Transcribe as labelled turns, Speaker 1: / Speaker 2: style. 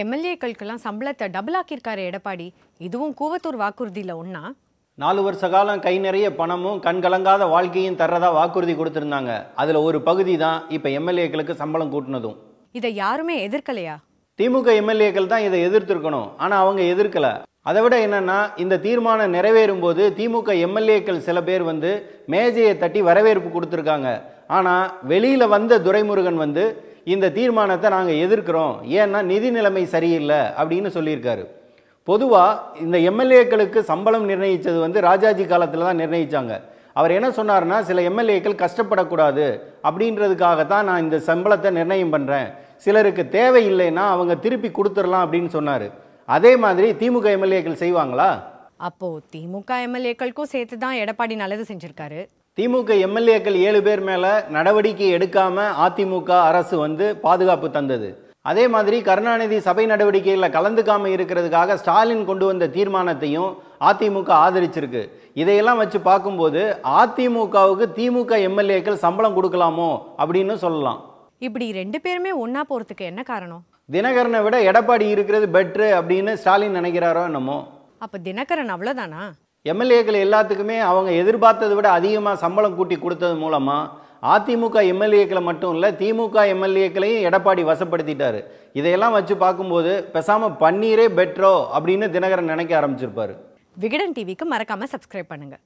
Speaker 1: எம்எல்ஏக்களுக்கெல்லாம் சம்பளத்தை டபுள் ஆக்கியிருக்காரு எடப்பாடி. இதுவும் கூவத்தூர் வாக்குறுதியில் ஒன்றா
Speaker 2: நாலு வருஷ காலம் கை நிறைய பணமும் கண் கலங்காத வாழ்க்கையும் தர்றதா வாக்குறுதி கொடுத்துருந்தாங்க. அதில் ஒரு பகுதி தான் இப்போ எம்எல்ஏக்களுக்கு சம்பளம் கூட்டினதும்.
Speaker 1: இதை யாருமே எதிர்க்கலையா?
Speaker 2: திமுக எம்எல்ஏக்கள் தான் இதை எதிர்த்திருக்கணும். ஆனால் அவங்க எதிர்க்கல. அதை விட என்னன்னா இந்த தீர்மானம் நிறைவேறும் போது திமுக எம்எல்ஏக்கள் சில பேர் வந்து மேஜையை தட்டி வரவேற்பு கொடுத்துருக்காங்க. ஆனால் வெளியில் வந்த துரைமுருகன் வந்து இந்த தீர்மானத்தை நாங்கள் எதிர்க்கிறோம். ஏன்னா நிதி நிலைமை சரியில்லை அப்படின்னு சொல்லியிருக்காரு. பொதுவாக இந்த எம்எல்ஏக்களுக்கு சம்பளம் நிர்ணயித்தது வந்து ராஜாஜி காலத்தில் தான் நிர்ணயித்தாங்க அவர் என்ன சொன்னார்னா சில எம்எல்ஏக்கள் கஷ்டப்படக்கூடாது அப்படின்றதுக்காக தான் நான் இந்த சம்பளத்தை நிர்ணயம் பண்ணுறேன் சிலருக்கு தேவையில்லைன்னா அவங்க திருப்பி கொடுத்துடலாம் அப்படின்னு சொன்னார். அதே மாதிரி திமுக எம்எல்ஏக்கள் செய்வாங்களா?
Speaker 1: அப்போது திமுக எம்எல்ஏக்களுக்கும் சேர்த்து தான் எடப்பாடி நல்லது செஞ்சுருக்காரு.
Speaker 2: திமுக எம்எல்ஏக்கள் ஏழு பேர் மேலே நடவடிக்கை எடுக்காம அதிமுக அரசு வந்து பாதுகாப்பு தந்தது. அதே மாதிரி கருணாநிதி சபை நடவடிக்கைகளில் கலந்துக்காம இருக்கிறதுக்காக ஸ்டாலின் கொண்டு வந்த தீர்மானத்தையும் அதிமுக ஆதரிச்சிருக்கு. இதையெல்லாம் வச்சு பார்க்கும்போது அதிமுகவுக்கு திமுக எம்எல்ஏக்கள் சம்பளம் கொடுக்கலாமோ அப்படின்னு சொல்லலாம்.
Speaker 1: இப்படி ரெண்டு பேருமே ஒண்ணா போறதுக்கு என்ன காரணம்?
Speaker 2: தினகரனை விட எடப்பாடி இருக்கிறது பெட்ரு அப்படின்னு ஸ்டாலின் நினைக்கிறாரோ என்னமோ.
Speaker 1: அப்ப தினகரன் அவ்வளவுதானா?
Speaker 2: எம்எல்ஏக்கள் எல்லாத்துக்குமே அவங்க எதிர்பார்த்ததை விட அதிகமாக சம்பளம் கூட்டி கொடுத்தது மூலமாக அதிமுக எம்எல்ஏக்களை மட்டும் இல்லை திமுக எம்எல்ஏக்களையும் எடப்பாடி வசப்படுத்திட்டார். இதையெல்லாம் வச்சு பார்க்கும்போது பேசாமல் பன்னீரே பெட்ரோ அப்படின்னு தினகரன் நினைக்க ஆரம்பிச்சிருப்பார்.
Speaker 1: விகடன் டிவிக்கு மறக்காமல் சப்ஸ்கிரைப் பண்ணுங்கள்